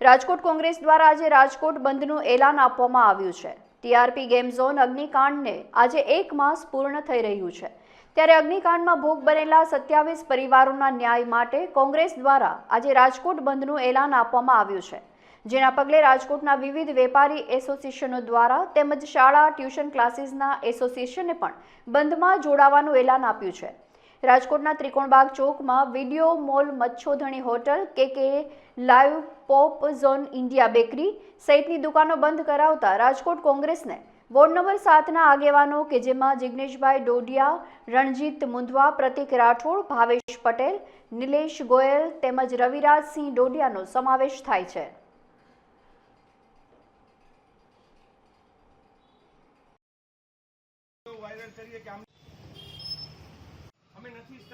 રાજકોટ કોંગ્રેસ દ્વારા આજે રાજકોટ બંધનું એલાન આપવામાં આવ્યું છે. ટીઆરપી ગેમ ઝોન અગ્નિકાંડને આજે એક માસ પૂર્ણ થઈ રહ્યું છે. ત્યારે અગ્નિકાંડમાં ભોગ બનેલા સત્યાવીસ પરિવારોના ન્યાય માટે કોંગ્રેસ દ્વારા આજે રાજકોટ બંધનું એલાન આપવામાં આવ્યું છે. જેના પગલે રાજકોટના વિવિધ વેપારી એસોસિએશનો દ્વારા તેમજ શાળા, ટ્યુશન ક્લાસીસના એસોસિએશને પણ બંધમાં જોડાવાનું એલાન આપ્યું છે. રાજકોટના ત્રિકોણબાગ ચોકમાં વીડિયો મોલ મચ્છોધણી હોટલ કે કે live pop zone India bakery સહિતની દુકાનો બંધ કરાવતા રાજકોટ કોંગ્રેસને વોર્ડ નંબર સાતના આગેવાનો કે જેમાં જિગ્નેશભાઈ ડોડિયા રણજીત મુંદવા પ્રતિક રાઠોડ, ભાવેશ પટેલ, નિલેશ ગોયલ તેમજ રવિરાજસિંહ ડોડિયાનો સમાવેશ થાય છે.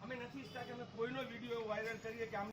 અમે નથી ઈચ્છતા કે અમે કોઈનો વીડિયો વાયરલ કરીએ કે આમ